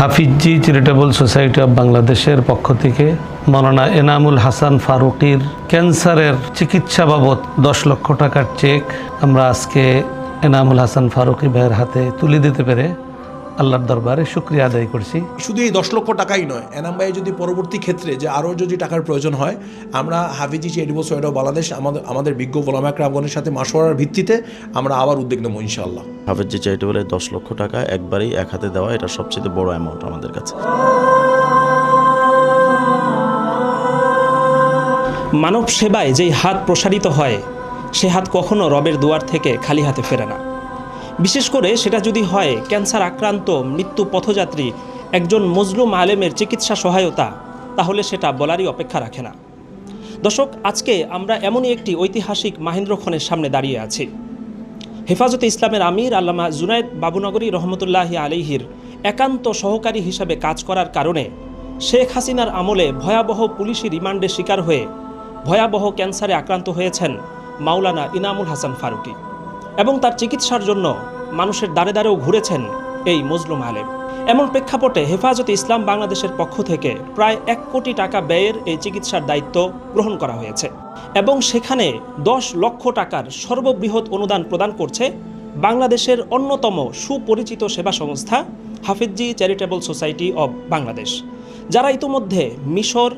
হাফিজি charitable society of বাংলাদেশের পক্ষ থেকে মৌলানা এনামুল হাসান ফারুকির ক্যান্সারের চিকিৎসা বাবদ দশ লক্ষ টাকার চেক আমরা আজকে এনামুল হাসান ফারুকি ভাইয়ের হাতে তুলে দিতে পেরে আল্লাহর দরবারে শুক্রিয়া আদায় করছি। শুধু এই দশ লক্ষ টাকাই নয় এনাম ভাই যদি পরবর্তী ক্ষেত্রে যে আরও যদি টাকার প্রয়োজন হয় আমরা হাফিজি সোসাইটি অফ বাংলাদেশ আমাদের আমাদের বিজ্ঞ গোলাম আকরামগণের সাথে মাসোয়ারার ভিত্তিতে আমরা আবার উদ্যোগ নেব ইনশাআল্লাহ। হাফেজ চ্যারিটেবলের দশ লক্ষ টাকা একবারেই এক হাতে দেওয়া এটা সবচেয়ে বড় অ্যামাউন্ট আমাদের কাছে। মানব সেবায় যেই হাত প্রসারিত হয় সে হাত কখনো রবের দুয়ার থেকে খালি হাতে ফেরে না। বিশেষ করে সেটা যদি হয়, ক্যান্সার আক্রান্ত, মৃত্যু পথযাত্রী, একজন মজলুম আলেমের চিকিৎসা সহায়তা, তাহলে সেটা বলারই অপেক্ষা রাখে না। দর্শক, আজকে আমরা এমনই একটি ঐতিহাসিক মাহেন্দ্র খনের সামনে দাঁড়িয়ে আছি। হেফাজতে ইসলামের আমির আল্লামা জুনায়দ বাবুনগরী রহমতুল্লাহি আলিহির একান্ত সহকারী হিসাবে কাজ করার কারণে শেখ হাসিনার আমলে ভয়াবহ পুলিশি রিমান্ডে শিকার হয়ে ভয়াবহ ক্যান্সারে আক্রান্ত হয়েছেন মাওলানা ইনামুল হাসান ফারুকি। এবং তার চিকিৎসার জন্য মানুষের দ্বারে দ্বারেও ঘুরেছেন এই মজলুম আলেম। এমন প্রেক্ষাপটে হেফাজতে ইসলাম বাংলাদেশের পক্ষ থেকে প্রায় এক কোটি টাকা ব্যয়ের এই চিকিৎসার দায়িত্ব গ্রহণ করা হয়েছে এবং সেখানে দশ লক্ষ টাকার সর্ববৃহৎ অনুদান প্রদান করছে বাংলাদেশের অন্যতম সুপরিচিত সেবা সংস্থা Hafizi charitable society of Bangladesh, যারা ইতোমধ্যে মিশর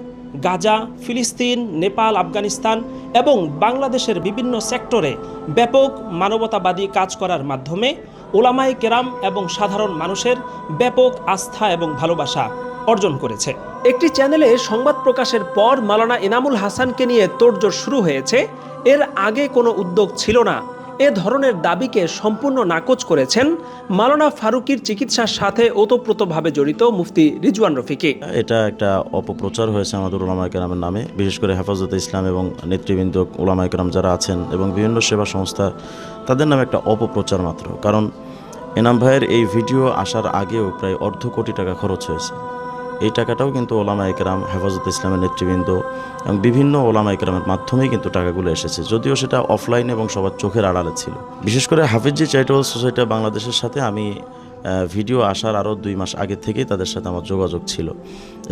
গাজা, ফিলিস্তিন, নেপাল, আফগানিস্তান এবং বাংলাদেশের বিভিন্ন সেক্টরে ব্যাপক মানবতাবাদী কাজ করার মাধ্যমে ওলামাই কেরাম এবং সাধারণ মানুষের ব্যাপক আস্থা এবং ভালোবাসা অর্জন করেছে। একটি চ্যানেলে সংবাদ প্রকাশের পর মালানা এনামুল হাসানকে নিয়ে তোড়জোড় শুরু হয়েছে। এর আগে কোনো উদ্যোগ ছিল না। এ ধরনের দাবিকে সম্পূর্ণ নাকচ করেছেন মালানা ফারুকির চিকিৎসার সাথে ওতপ্রোতভাবে জড়িত মুফতি রিজওয়ান রফিকি। এটা একটা অপপ্রচার হয়েছে আমাদের ওলামা কেরামের নামে, বিশেষ করে হেফাজতে ইসলাম এবং নেতৃবৃন্দ ওলামা কেরাম যারা আছেন এবং বিভিন্ন সেবা সংস্থা, তাদের নামে একটা অপপ্রচার মাত্র। কারণ এনাম ভাইয়ের এই ভিডিও আসার আগেও প্রায় অর্ধ কোটি টাকা খরচ হয়েছে। এই টাকাটাও কিন্তু ওলামা একরাম, হেফাজত ইসলামের নেতৃবৃন্দ এবং বিভিন্ন ওলামা একরামের মাধ্যমেই কিন্তু টাকাগুলো এসেছে। যদিও সেটা অফলাইন এবং সবার চোখের আড়ালে ছিল। বিশেষ করে হাফিজি চ্যারিটেবল সোসাইটি বাংলাদেশের সাথে আমি ভিডিও আসার আরও দুই মাস আগে থেকেই তাদের সাথে আমার যোগাযোগ ছিল।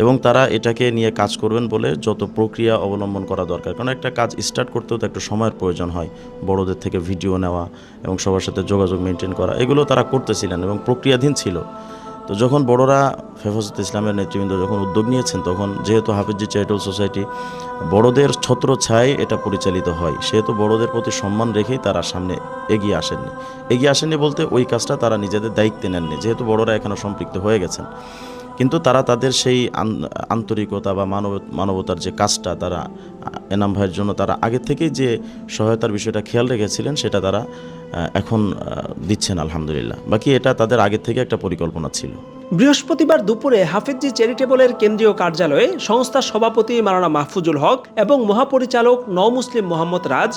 এবং তারা এটাকে নিয়ে কাজ করবেন বলে যত প্রক্রিয়া অবলম্বন করা দরকার। কারণ একটা কাজ স্টার্ট করতেও তো একটু সময়ের প্রয়োজন হয়, বড়দের থেকে ভিডিও নেওয়া এবং সবার সাথে যোগাযোগ মেনটেন করা। এগুলো তারা করতেছিলেন এবং প্রক্রিয়াধীন ছিল। তো যখন বড়রা হেফাজত ইসলামের নেতৃবৃন্দ যখন উদ্যোগ নিয়েছেন, তখন যেহেতু হাফিজি চ্যারিটেবল সোসাইটি, বড়দের ছত্র ছায় এটা পরিচালিত হয়। সেহেতু বড়দের প্রতি সম্মান রেখেই তারা সামনে এগিয়ে আসেননি। এগিয়ে আসেননি বলতে ওই কাজটা তারা নিজেদের দায়িত্বে নেননি। যেহেতু বড়রা এখানে সম্পৃক্ত হয়ে গেছেন। কিন্তু তারা তাদের সেই আন- আন্তরিকতা বা মানব, মানবতার যে কাজটা তারা, এনাম ভাইয়ের জন্য তারা আগে থেকেই যে সহায়তার বিষয়টা খেয়াল রেখেছিলেন, সেটা তারা এখন দিচ্ছেন আলহামদুলিল্লাহ। বাকি এটা তাদের আগে থেকে একটা পরিকল্পনা ছিল। বৃহস্পতিবার দুপুরে হাফিজি চ্যারিটেবলের কেন্দ্রীয় কার্যালয়ে সংস্থার সভাপতি মারানা মাহফুজুল হক এবং মহাপরিচালক নও মুসলিম মোহাম্মদ রাজ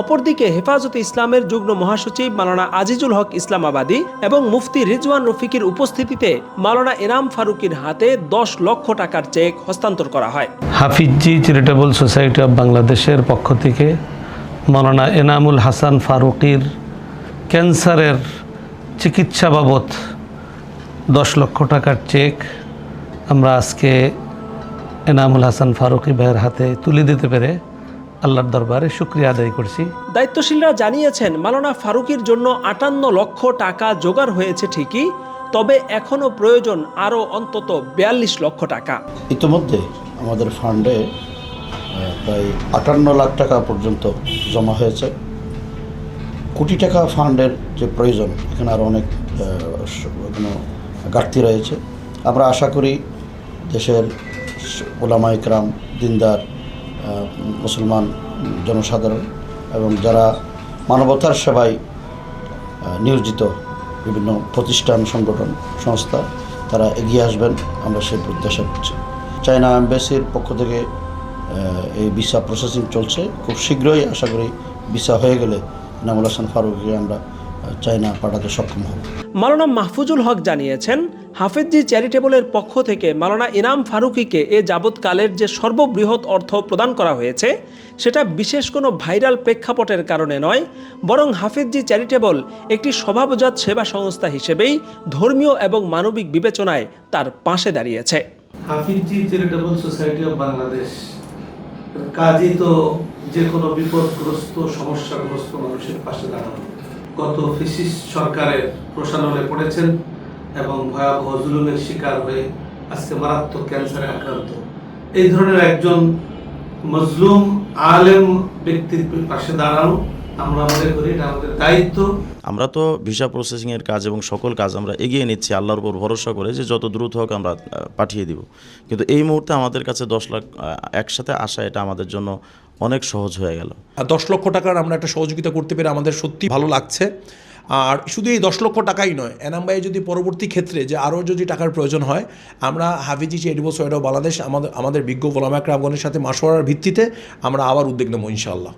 অপরদিকে হেফাজতে ইসলামের যুগ্ম মহাসচিব মালানা আজিজুল হক ইসলামাবাদী এবং মুফতি রিজওয়ান রফিকের উপস্থিতিতে মালানা এনাম ফারুকির হাতে দশ লক্ষ টাকার চেক হস্তান্তর করা হয়। হাফিজি চ্যারিটেবল সোসাইটি অব বাংলাদেশের পক্ষ থেকে মৌলানা এনামুল হাসান ফারুকির ক্যান্সারের চিকিৎসা বাবদ দশ লক্ষ টাকার চেক আমরা আজকে এনামুল হাসান ফারুকি ভাইয়ের হাতে তুলে দিতে পেরে আল্লাহর দরবারে শুক্রিয়া আদায় করছি। দায়িত্বশীলরা জানিয়েছেন মালানা ফারুকির জন্য আটান্ন লক্ষ টাকা জোগাড় হয়েছে ঠিকই তবে এখনও প্রয়োজন আরও অন্তত বিয়াল্লিশ লক্ষ টাকা। ইতিমধ্যে আমাদের ফান্ডে প্রায় আটান্ন লাখ টাকা পর্যন্ত জমা হয়েছে। কোটি টাকা ফান্ডের যে প্রয়োজন, এখানে আরও অনেক এখনও ঘাটতি রয়েছে। আমরা আশা করি দেশের স- ওলামা ইকরাম দিনদার মুসলমান জনসাধারণ এবং যারা মানবতার সেবায় নিয়োজিত বিভিন্ন প্রতিষ্ঠান, সংগঠন, সংস্থা, তারা এগিয়ে আসবেন। আমরা সেই প্রত্যাশা করছি। চায়না এম্বাসির পক্ষ থেকে এই ভিসা প্রসেসিং চলছে। খুব শীঘ্রই আশা করি ভিসা হয়ে গেলে নামুল হাসান ফারুককে আমরা চায়না পাঠাতে সক্ষম হব। মালানা মাহফুজুল হক জানিয়েছেন হাফেজজি চ্যারিটেবলের পক্ষ থেকে মালানা ইনাম ফারুকিকে এ যাবৎকালের যে সর্ববৃহৎ অর্থ প্রদান করা হয়েছে সেটা বিশেষ কোনো ভাইরাল প্রেক্ষাপটের কারণে নয় বরং হাফেজজি চ্যারিটেবল একটি স্বভাবজাত সেবা সংস্থা হিসেবেই ধর্মীয় এবং মানবিক বিবেচনায় তার পাশে দাঁড়িয়েছে। Hafizi charitable society of Bangladesh কাজই তো যে কোনো বিপদগ্রস্ত, সমস্যাগ্রস্ত মানুষের পাশে দাঁড়ানো। গত ফিসিস সরকারের প্রসারণে পড়েছেন এবং ভয়াবহ জুলুমের শিকার হয়ে আজকে মারাত্মক ক্যান্সারে আক্রান্ত। এই ধরনের একজন মজলুম, আলেম ব্যক্তির পাশে দাঁড়ানো আমরা মনে করি এটা আমাদের দায়িত্ব। আমরা তো ভিসা প্রসেসিংয়ের কাজ এবং সকল কাজ আমরা এগিয়ে নিচ্ছি, আল্লাহর উপর ভরসা করে যে যত দ্রুত হোক আমরা পাঠিয়ে দিব। কিন্তু এই মুহূর্তে আমাদের কাছে দশ লাখ একসাথে আসা এটা আমাদের জন্য অনেক সহজ হয়ে গেল। আর দশ লক্ষ টাকার আমরা একটা সহযোগিতা করতে পেরে আমাদের সত্যি ভালো লাগছে। আর শুধু এই দশ লক্ষ টাকাই নয়, এনাম যদি পরবর্তী ক্ষেত্রে যে আরও যদি টাকার প্রয়োজন হয়, আমরা হাফিজি সোসাইটি অফ বাংলাদেশ আমাদের আমাদের বিজ্ঞ গোলামাকরা আফগানের সাথে মাসোয়ারার ভিত্তিতে আমরা আবার উদ্যোগ নেব ইনশাআল্লাহ।